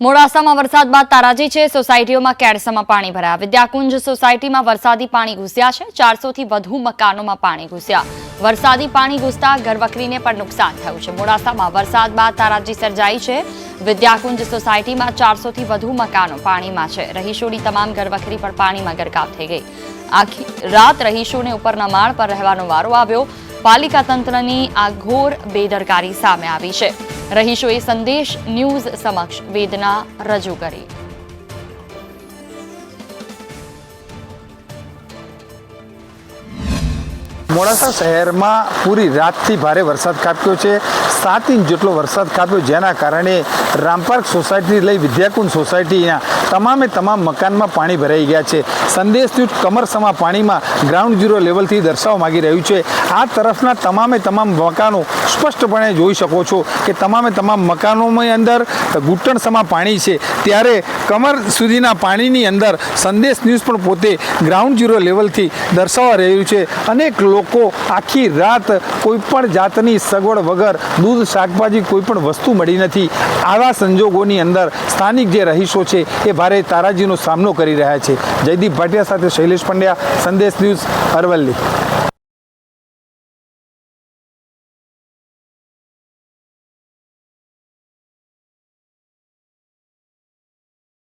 મોડાસામાં વરસાદ બાદ તારાજી છે. સોસાયટીઓમાં કેડસમાં પાણી ભરાયા. વિદ્યાકુંજ સોસાયટીમાં વરસાદી પાણી ઘૂસ્યા છે. ચારસોથી વધુ મકાનોમાં પાણી ઘૂસ્યા. વરસાદી પાણી ઘૂસતા ઘરવકરીને પણ નુકસાન થયું છે. મોડાસામાં વરસાદ બાદ તારાજી સર્જાઈ છે. વિદ્યાકુંજ સોસાયટીમાં ચારસોથી વધુ મકાનો પાણીમાં છે. રહીશોની તમામ ઘરવખરી પણ પાણીમાં ગરકાવ થઈ ગઈ. આખી રાત રહીશોને ઉપરના માળ પર રહેવાનો વારો આવ્યો. પાલિકા તંત્રની આ ઘોર બેદરકારી સામે આવી છે. રહીશોએ સંદેશ ન્યૂઝ સમક્ષ વેદના રજૂ કરી. મોડાસા શહેરમાં પૂરી રાતથી ભારે વરસાદ ખાબક્યો છે. સાત ઇંચ જેટલો વરસાદ ખાબક્યો જેના કારણે રામપાર્ક સોસાયટીથી લઈ વિદ્યાકુંજ સોસાયટીના તમામે તમામ મકાનમાં પાણી ભરાઈ ગયા છે. સંદેશ ન્યૂઝ કમરસમા પાણીમાં ગ્રાઉન્ડ ઝીરો લેવલથી દર્શાવવા માંગી રહ્યું છે. આ તરફના તમામે તમામ મકાનો સ્પષ્ટપણે જોઈ શકો છો કે તમામે તમામ મકાનોની અંદર ઘૂંટણસમા પાણી છે. ત્યારે કમર સુધીના પાણીની અંદર સંદેશ ન્યૂઝ પણ પોતે ગ્રાઉન્ડ ઝીરો લેવલથી દર્શાવવા રહ્યું છે. અનેક લોકો આખી રાત કોઈ પણ જાતની સગવડ વગર દૂધ, શાકભાજી કોઈ પણ વસ્તુ મળી નથી. આવા સંજોગોની અંદર સ્થાનિક જે રહીશો છે એ ભારે તારાજીનો સામનો કરી રહ્યા છે. જયદીપ ભાટિયા સાથે શૈલેષ પંડ્યા, સંદેશ ન્યૂઝ અરવલ્લી.